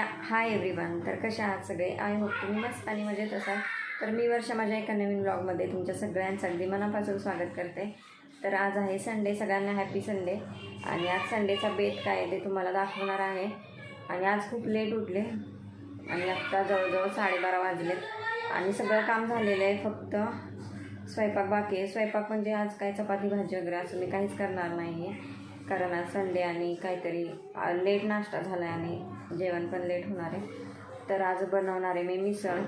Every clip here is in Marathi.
हाय एव्हरीवन तर कशा आहात सगळे? आय होप तुम्ही मस्त आणि मजेत असाल. तर मी वर्षा माझ्या एका नवीन ब्लॉगमध्ये तुमच्या सगळ्यांचं अगदी मनापासून स्वागत करते. तर आज आहे संडे सगळ्यांना हॅपी संडे आणि आज संडेचा बेत काय आहे ते तुम्हाला दाखवणार आहे. आणि आज खूप लेट उठले. आणि आत्ता जवळजवळ साडेबारा वाजले आणि सगळं काम झालेलं आहे फक्त स्वयंपाक बाकी आहे. स्वयंपाक म्हणजे आज काय? चपाती भाजी वगैरे असं मी काहीच करणार नाही आहे कारण आज संडे आणि काहीतरी लेट नाश्ता झाला आहे आणि जेवण पण लेट होणार आहे. तर आज बनवणार आहे मी मिसळ.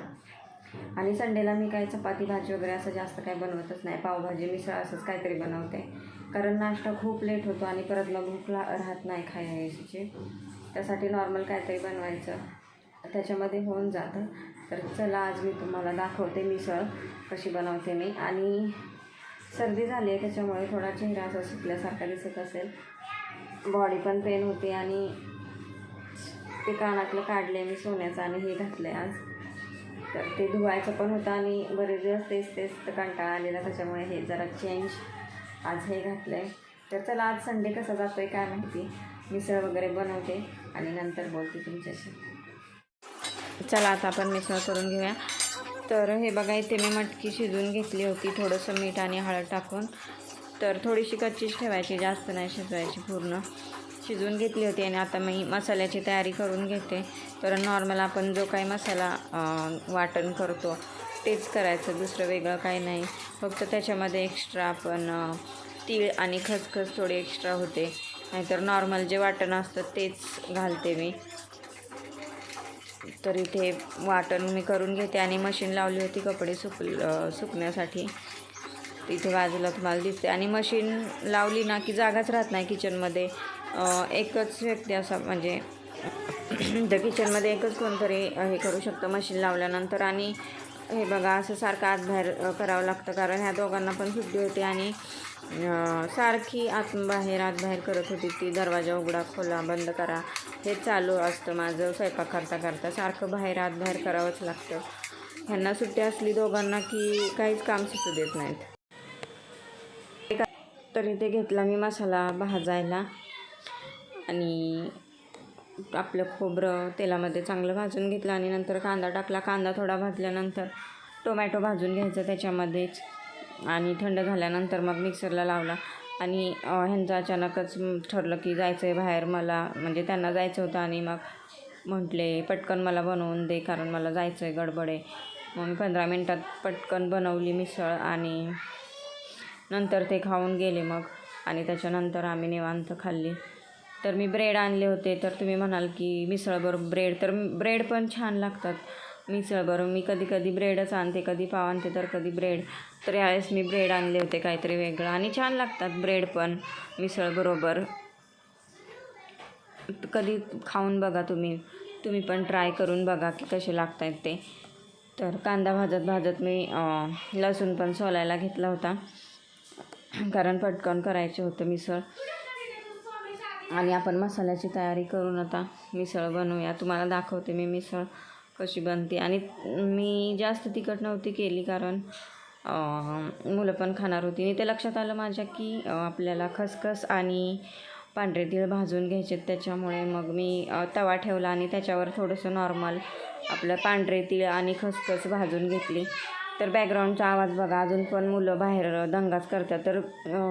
आणि संडेला मी काही चपाती भाजी वगैरे असं जास्त काही बनवतच नाही. पावभाजी मिसळ असंच काहीतरी बनवते. कारण नाश्ता खूप लेट होतो आणि परत मग भूक राहत नाही खायची. त्यासाठी नॉर्मल काहीतरी बनवायचं. त्याच्यामध्ये होऊन जातं. तर चला आज मी तुम्हाला दाखवते मिसळ कशी बनवते मी. आणि सर्दी झाली आहे त्याच्यामुळे थोडा चेहरा असा सुकल्यासारखा दिसत असेल. बॉडी पण पेन होते आणि ते कानातलं काढले मी सोन्याचं आणि हे घातलं आहे आज. तर ते धुवायचं पण होतं आणि बरेच दिवस तेच तेच तर कंटाळा आलेला त्याच्यामुळे हे जरा चेंज आज हे घातलं आहे तर चला आज संडे कसा जातो आहे काय माहिती? मिसळ वगैरे बनवते आणि नंतर बोलते तुमच्याशी. चला आता आपण मिसळ करून घेऊया. तर हे बघा इथे मी मटकी शिजवून घेतली होती. थोडंसं मीठ आणि हळद टाकून. तर थोडीशी कच्चीच ठेवायची जास्त नाही शिजवायची पूर्ण. शिजवून घेतली होती आणि आता मी मसाल्याची तयारी करून घेते. तर नॉर्मल आपण जो काही मसाला वाटण करतो तेच करायचं. दुसरं वेगळं काही नाही. फक्त त्याच्यामध्ये एक्स्ट्रा आपण तीळ आणि खसखस थोडी एक्स्ट्रा होते. नाहीतर नॉर्मल जे वाटण असतं तेच घालते मी. तर इथे वाटण मी करून घेते आणि मशीन लावली होती कपडे सुक सुकण्यासाठी. इथे बाजूला तुम्हाला दिसते. आणि मशीन लावली ना की जागाच राहत नाही किचनमध्ये एकच व्यक्ती असा म्हणजे तर किचनमध्ये एकच कोणतरी हे करू शकतं मशीन लावल्यानंतर. आणि हे बघा असं सारखं आत बाहेर करावं लागतं. कारण ह्या दोघांना पण सुट्टी होती आणि सारखी आत बाहेर आत बाहेर करत होती ती. दरवाजा उघडा खोला बंद करा. हे चालू असतं माझं स्वयंपाक करता करता. सारखं बाहेर आत बाहेर करावंच लागतं. ह्यांना सुट्टी असली दोघांना की काहीच काम सुचू देत नाहीत. तर इथे घेतला मी मसाला भाजायला. आणि आपलं खोबरं तेलामध्ये चांगलं भाजून घेतलं आणि नंतर कांदा टाकला. कांदा थोडा भाजल्यानंतर टोमॅटो भाजून घ्यायचं त्याच्यामध्येच. आणि थंड झाल्यानंतर मग मिक्सरला लावला. आणि ह्यांचं अचानकच ठरलं की जायचं आहे बाहेर मला म्हणजे त्यांना जायचं होतं आणि मग म्हटले पटकन मला बनवून दे कारण मला जायचं आहे गडबड. आहे मग मी पंधरा मिनटात पटकन बनवली मिसळ आणि नंतर ते खाऊन गेले मग. आणि त्याच्यानंतर आम्ही निवांत खाल्ली. तर मी ब्रेड आणले होते. तर तुम्ही म्हणाल की मिसळबरोबर ब्रेड. तर ब्रेड पण छान लागतात मिसळबरोबर मी कधी कधी ब्रेडच आणते कधी पाव आणते तर कधी ब्रेड. तर यावेळेस मी ब्रेड आणले होते काहीतरी वेगळं. आणि छान लागतात ब्रेड पण मिसळबरोबर. कधी खाऊन बघा तुम्ही. तुम्ही पण ट्राय करून बघा की कसे लागत आहेत ते. तर कांदा भाजत भाजत मी लसूण पण सोलायला घेतला होता. कारण पटकन करायचे होतं मिसळ. आणि आपण मसाल्याची तयारी करून आता मिसळ बनवूया. तुम्हाला दाखवते मी मिसळ कशी बनते. आणि मी जास्त तिखट नव्हती केली कारण मुलं पण खाणार होती. आणि ते लक्षात आलं माझ्या की आपल्याला खसखस आणि पांढरे तीळ भाजून घ्यायचे त्याच्यामुळे मग मी तवा ठेवला आणि त्याच्यावर थोडंसं नॉर्मल आपलं पांढरे तीळ आणि खसखस भाजून घेतली. तर बॅकग्राऊंडचा आवाज बघा. अजून पण मुलं बाहेर दंगाच करतात. तर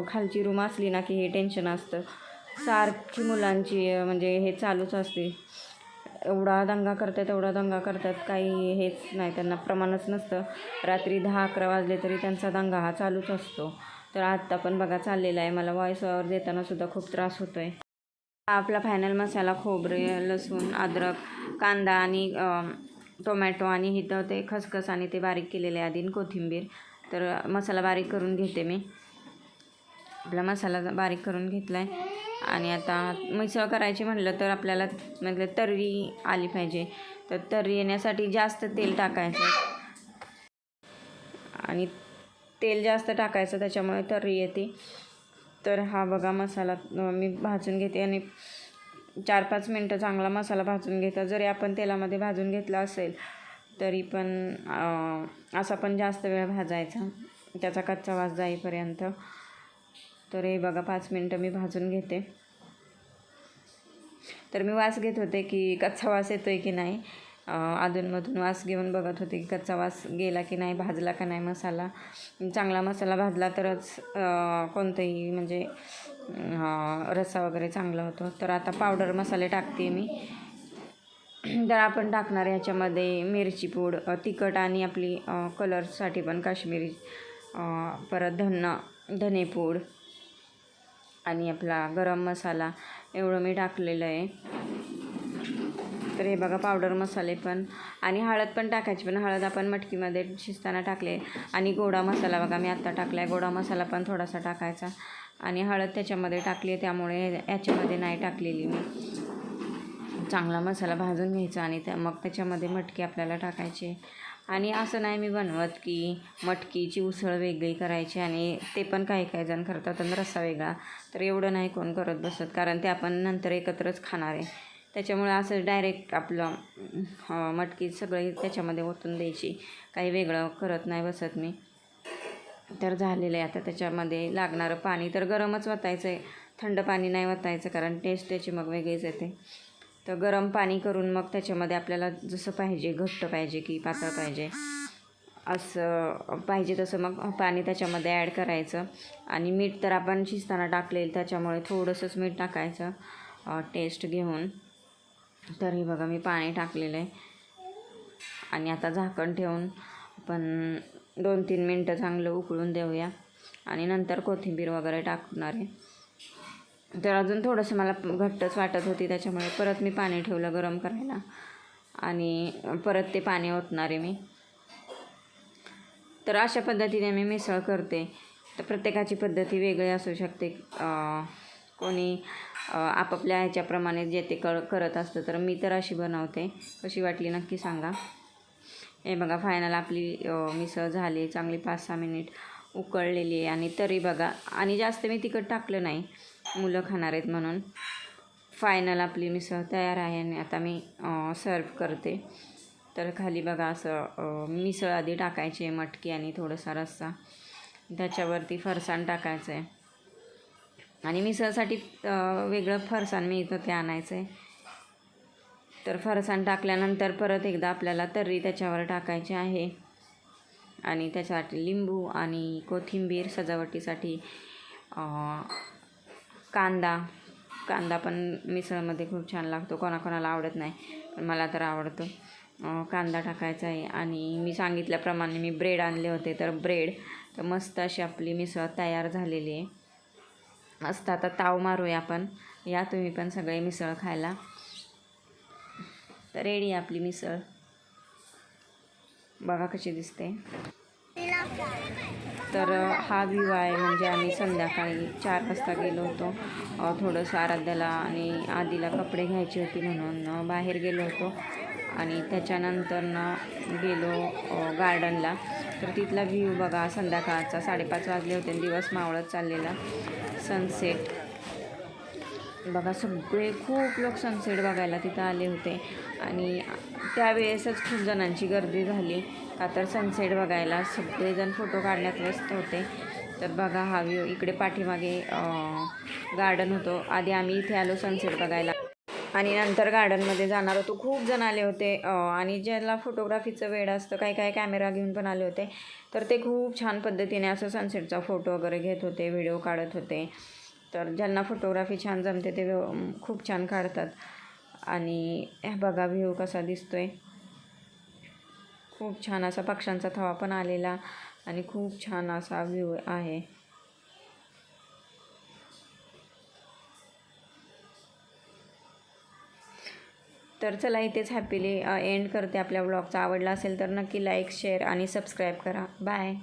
खालची रूम असली ना की हे टेन्शन असतं. सारखी मुलांची म्हणजे हे चालूच असते. एवढा दंगा करतात एवढा दंगा करतात काही हेच नाही त्यांना प्रमाणच नसतं. रात्री दहा अकरा वाजले तरी त्यांचा दंगा हा चालूच असतो. तर आत्ता पण बघा चाललेला आहे. मला व्हॉइस ओवर देतानासुद्धा खूप त्रास होतो आहे आपला फायनल मसाला खोबरे लसूण अद्रक कांदा आणि टोमॅटो आणि इथं ते खसखस आणि ते बारीक केलेले आधी कोथिंबीर. तर मसाला बारीक करून घेते मी. आपला मसाला बारीक करून घेतला आहे आणि आता मिसळ करायची म्हटलं तर आपल्याला म्हटलं तर्री आली पाहिजे. तर तर्री येण्यासाठी जास्त तेल टाकायचं. आणि तेल जास्त टाकायचं त्याच्यामुळे तर्री येते. तर हा बघा मसाला मी भाजून घेते आणि चार पाच मिनटं चांगला मसाला भाजून घेता. जरी आपण तेलामध्ये भाजून घेतला असेल तरी पण असा पण जास्त वेळ भाजायचा. त्याचा कच्चा वास जाईपर्यंत. तर हे बघा पाच मिनटं मी भाजून घेते. तर मी वास घेत होते की कच्चा वास येतो आहे की नाही. अधूनमधून वास घेऊन बघत होते की कच्चा वास गेला की नाही भाजला का नाही मसाला. चांगला मसाला भाजला तरच कोणतंही म्हणजे रस्सा वगैरे चांगला होतो. तर आता पावडर मसाले टाकते मी. तर आपण टाकणार ह्याच्यामध्ये मिरची पूड तिखट आणि आपली कलरसाठी पण काश्मीरी परत धन धनेपूड. आणि आपला गरम मसाला एवढं मी टाकलेलं आहे. तर हे बघा पावडर मसाले पण. आणि हळद पण टाकायची पण हळद आपण मटकीमध्ये शिजताना टाकले. आणि गोडा मसाला बघा मी आत्ता टाकला आहे गोडा मसाला पण थोडासा टाकायचा. आणि हळद त्याच्यामध्ये टाकली आहे त्यामुळे याच्यामध्ये नाही टाकलेली मी. चांगला मसाला भाजून घ्यायचा आणि त्या मग त्याच्यामध्ये मटकी आपल्याला टाकायची आणि असं नाही मी बनवत की मटकीची उसळ वेगळी करायची आणि ते पण काही काही जण करतात आणि रस्सा वेगळा. तर एवढं नाही कोण करत बसत कारण ते आपण नंतर एकत्रच खाणार आहे. त्याच्यामुळे असं डायरेक्ट आपलं मटकी सगळी त्याच्यामध्ये ओतून द्यायची. काही वेगळं करत नाही बसत मी. तर झालेलं आहे आता त्याच्यामध्ये लागणारं पाणी तर गरमच वतायचं आहे थंड पाणी नाही वतायचं कारण टेस्ट त्याची मग वेगळीच येते. तर गरम पाणी करून मग त्याच्यामध्ये आपल्याला जसं पाहिजे घट्ट पाहिजे की पातळ पाहिजे असं पाहिजे तसं मग पाणी त्याच्यामध्ये ॲड करायचं. आणि मीठ तर आपण शिजताना टाकलेलं त्याच्यामुळे थोडंसंच मीठ टाकायचं टेस्ट घेऊन. तर हे बघा मी पाणी टाकलेलं आहे. आणि आता झाकण ठेवून आपण दोन तीन मिनटं चांगलं उकळून देऊया. आणि नंतर कोथिंबीर वगैरे टाकणार आहे. तर अजून थोडंसं मला घट्टच वाटत होती त्याच्यामुळे परत मी पाणी ठेवलं गरम करायला. आणि परत ते पाणी ओतणार आहे मी. तर अशा पद्धतीने मी मिसळ करते. तर प्रत्येकाची पद्धती वेगळी असू शकते. कोणी आपापल्या ह्याच्याप्रमाणे जे ते कर करत असतं तर मी तर अशी बनवते. कशी वाटली नक्की सांगा. हे बघा फायनल आपली मिसळ झाली. चांगली पाच सहा मिनिट उकळलेली आहे. आणि तरी बघा आणि जास्त मी तिखट टाकलं नाही. मुलं खाणार आहेत म्हणून. फायनल आपली मिसळ तयार आहे आणि आता मी सर्व करते. तर खाली बघा असं मिसळ आधी टाकायची आहे मटकी आणि थोडासा रस्सा. त्याच्यावरती फरसाण टाकायचं आहे आणि मिसळसाठी वेगळं फरसाण मिळतं ते आणायचं आहे तर फरसाण टाकल्यानंतर परत एकदा आपल्याला तर्री त्याच्यावर टाकायची आहे. आणि त्याच्यासाठी लिंबू आणि कोथिंबीर सजावटीसाठी कांदा. कांदा पण मिसळमध्ये खूप छान लागतो. कोणाकोणाला आवडत नाही पण मला तर आवडतो. कांदा टाकायचा आहे आणि मी सांगितल्याप्रमाणे मी ब्रेड आणले होते. तर ब्रेड तर मस्त अशी आपली मिसळ तयार झालेली आहे. मस्त आता ताव मारूया आपण. या तुम्ही पण सगळे मिसळ खायला. तर रेडी आहे आपली मिसळ. बघा कशी दिसते. तर हा व्ह्यू आहे. म्हणजे आम्ही संध्याकाळी चार वाजता गेलो होतो. थोडंसं आराध्याला आणि आधीला कपडे घ्यायची होती म्हणून बाहेर गेलो होतो. आणि त्याच्यानंतरनं गेलो गार्डनला. तर तिथला व्ह्यू बघा संध्याकाळचा साडेपाच वाजले होते आणि दिवस मावळत चाललेला. सनसेट. बघा सगळे खूप लोक सनसेट बघायला तिथं आले होते. आणि त्यावेळेसच खूप जणांची गर्दी झाली. का तर सनसेट बघायला सगळेजण फोटो काढण्यात व्यस्त होते. तर बघा हा व्ह्यू इकडे पाठीमागे गार्डन होतो. आधी आम्ही इथे आलो सनसेट बघायला. आणि नंतर गार्डनमध्ये जाणार होतो. खूप जण आले होते आणि ज्याला फोटोग्राफीचं वेळ असतं काही काही कॅमेरा घेऊन पण आले होते. तर ते खूप छान पद्धतीने असं सनसेटचा फोटो वगैरे घेत होते व्हिडिओ काढत होते. तर ज्यांना फोटोग्राफी छान जमते ते खूप छान काढतात. आणि बघा व्ह्यू कसा दिसतो आहे खूप छान असा पक्ष्यांचा थवा पण आलेला आणि खूप छान असा व्ह्यू आहे. तर चला इथेच हॅपीली एंड करते आपल्या ब्लॉगचा आवडला असेल तर नक्की लाईक शेअर आणि सबस्क्राईब करा. बाय